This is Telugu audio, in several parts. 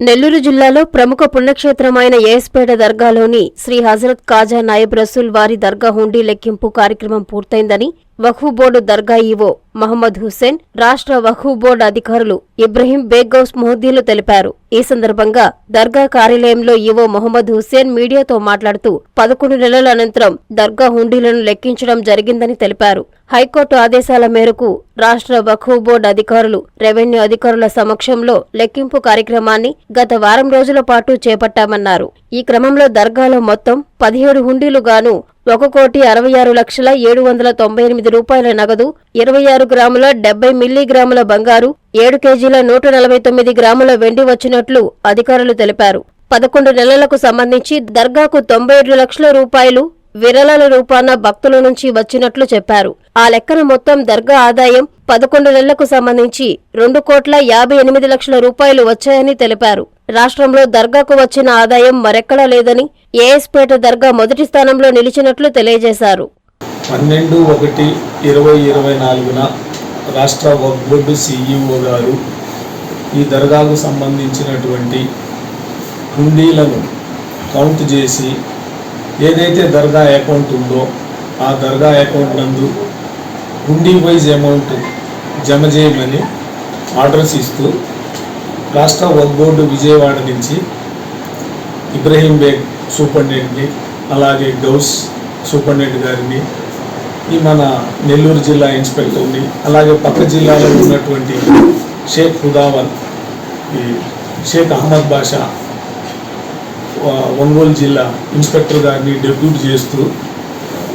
నెల్లూరు జిల్లాలో ప్రముఖ పుణ్యక్షేత్రమైన ఏస్పేట దర్గాలోని శ్రీ హజరత్ కాజా నాయబ్ రసూల్ వారి దర్గా హుండీ లెక్కింపు కార్యక్రమం పూర్తయిందని వఖూ బోర్డు దర్గా ఈవో మహమ్మద్ హుస్సేన్ రాష్ట్ర వఖూ బోర్డు అధికారులు ఇబ్రహీం బేగౌస్ మొహద్దీలు తెలిపారు. ఈ సందర్భంగా దర్గా కార్యాలయంలో ఈవో మొహమ్మద్ హుస్సేన్ మీడియాతో మాట్లాడుతూ పదకొండు నెలల అనంతరం దర్గా హుండీలను లెక్కించడం జరిగిందని తెలిపారు. హైకోర్టు ఆదేశాల మేరకు రాష్ట్ర వఖూ బోర్డు అధికారులు రెవెన్యూ అధికారుల సమక్షంలో లెక్కింపు కార్యక్రమాన్ని గత వారం రోజుల పాటు చేపట్టామన్నారు. ఈ క్రమంలో దర్గాలో మొత్తం పదిహేడు హుండీలు గాను ఒక కోటి అరవై ఆరు లక్షల ఏడు వందల తొంభై ఎనిమిది రూపాయల నగదు ఇరవై ఆరు గ్రాముల డెబ్బై మిల్లీగ్రాముల బంగారు ఏడు కేజీల నూట నలభై తొమ్మిది గ్రాముల వెండి వచ్చినట్లు అధికారులు తెలిపారు. పదకొండు నెలలకు సంబంధించి దర్గాకు తొంభై ఏడు లక్షల రూపాయలు విరళాల రూపాన భక్తుల నుంచి వచ్చినట్లు చెప్పారు. ఆ లెక్కన మొత్తం దర్గా ఆదాయం పదకొండు నెలలకు సంబంధించి రెండు కోట్ల యాభై ఎనిమిది లక్షల రూపాయలు వచ్చాయని తెలిపారు. రాష్ట్రంలో దర్గాకు వచ్చిన ఆదాయం మరెక్కడా లేదని ఏఎస్పేట దర్గా మొదటి స్థానంలో నిలిచినట్లు తెలియజేశారు. పన్నెండు ఒకటి ఇరవై ఇరవై నాలుగున రాష్ట్ర వక్ఫ్ బోర్డు సిఇఓ గారు ఈ దర్గాకు సంబంధించినటువంటి హుండీలను కౌంట్ చేసి ఏదైతే దర్గా అకౌంట్ ఉందో ఆ దర్గా అకౌంట్ నందు హుండీ వైజ్ అమౌంట్ జమ చేయమని ఆర్డర్స్ ఇస్తూ రాష్ట్ర వక్ బోర్డు విజయవాడ నుంచి ఇబ్రహీం బేగ్ సూపరింటెండెంట్ని అలాగే గౌస్ సూపరింటెండెంట్ గారిని ఈ మన నెల్లూరు జిల్లా ఇన్స్పెక్టర్ని అలాగే పక్క జిల్లాలో ఉన్నటువంటి షేక్ హుదావన్ ఈ షేక్ అహ్మద్ బాషా ఒంగోలు జిల్లా ఇన్స్పెక్టర్ గారిని డెప్యూట్ చేస్తూ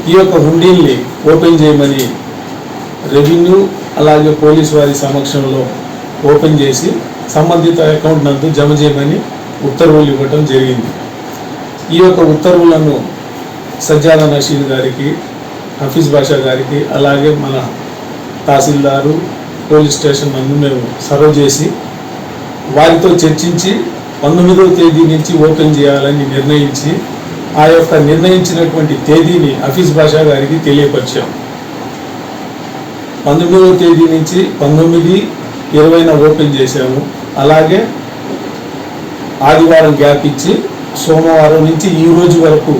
ఈ యొక్క హుండీల్ని ఓపెన్ చేయమని రెవెన్యూ అలాగే పోలీస్ వారి సమక్షంలో ఓపెన్ చేసి సంబంధిత అకౌంట్ నందు జమ చేయమని ఉత్తర్వులు ఇవ్వటం జరిగింది. ఈ యొక్క ఉత్తర్వులను సజ్జాద నషీద్ గారికి హఫీజ్ బాషా గారికి అలాగే మన తహసీల్దారు పోలీస్ స్టేషన్ నందు మేము సర్వ్ చేసి వారితో చర్చించి పంతొమ్మిదవ తేదీ నుంచి ఓపెన్ చేయాలని నిర్ణయించి ఆ యొక్క నిర్ణయించినటువంటి తేదీని హఫీజ్ బాషా గారికి తెలియపరిచాం. పంతొమ్మిదవ తేదీ నుంచి పంతొమ్మిది ఇరవైన ఓపెన్ చేశాము. అలాగే ఆదివారం గ్యాప్ ఇచ్చి సోమవారం నుంచి ఈ రోజు వరకు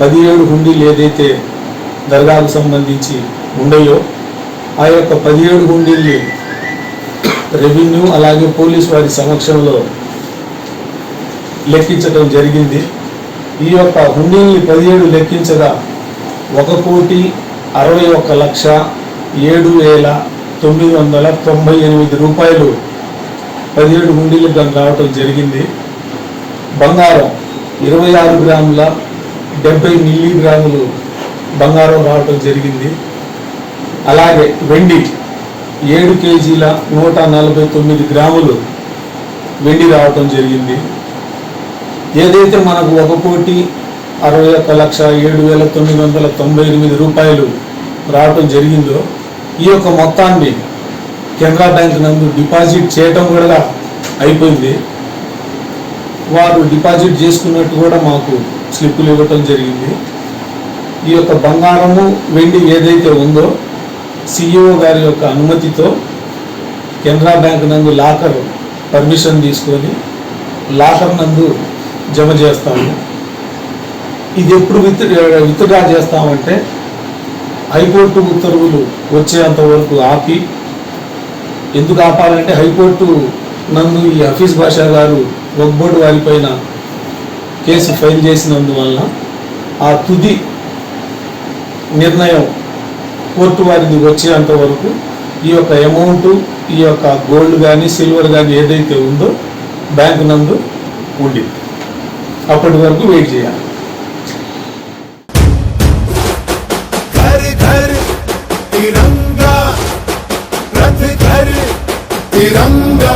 పదిహేడు హుండీలు ఏదైతే దర్గాకు సంబంధించి ఉండయో ఆ యొక్క పదిహేడు గుండీల్ని రెవెన్యూ అలాగే పోలీస్ వారి సమక్షంలో లెక్కించడం జరిగింది. ఈ యొక్క హుండీల్ని పదిహేడు లెక్కించగా ఒక కోటి అరవై ఒక్క లక్ష ఏడు వేల తొమ్మిది వందల తొంభై ఎనిమిది రూపాయలు పదిహేడు హుండీలకు దాన్ని రావటం జరిగింది. బంగారం ఇరవై ఆరు గ్రాముల డెబ్బై మిల్లీగ్రాములు బంగారం రావటం జరిగింది. అలాగే వెండి ఏడు కేజీల నూట నలభై తొమ్మిది గ్రాములు వెండి రావటం జరిగింది. ఏదైతే మనకు ఒక కోటి అరవై ఒక్క లక్ష ఏడు వేల తొమ్మిది వందల తొంభై ఎనిమిది రూపాయలు రావటం జరిగిందో ఈ యొక్క మొత్తాన్ని కెనరా బ్యాంక్ నందు డిపాజిట్ చేయటం కూడా అయిపోయింది. వారు డిపాజిట్ చేసుకున్నట్టు కూడా మాకు స్లిప్పులు ఇవ్వటం జరిగింది. ఈ యొక్క బంగారము వెండి ఏదైతే ఉందో సిఇఓ గారి యొక్క అనుమతితో కెనరా బ్యాంక్ నందు లాకర్ పర్మిషన్ తీసుకొని లాకర్ నందు జమ చేస్తాము. ఇది ఎప్పుడు విత్ విత్డ్రా చేస్తామంటే హైకోర్టు ఉత్తర్వులు వచ్చేంత వరకు ఆపి ఎందుకు ఆపాలంటే హైకోర్టు నందు ఈ హఫీజ్ బాషా గారు వక్బోర్డు వారిపైన కేసు ఫైల్ చేసినందువలన ఆ తుది నిర్ణయం కోర్టు వారిది వచ్చేంత వరకు ఈ యొక్క అమౌంట్ ఈ యొక్క గోల్డ్ కానీ సిల్వర్ కానీ ఏదైతే ఉందో బ్యాంక్ నందు ఉంది అప్పటి వరకు వెయిట్ చేయాలి घर घर तिरंगा रथ घर तिरंगा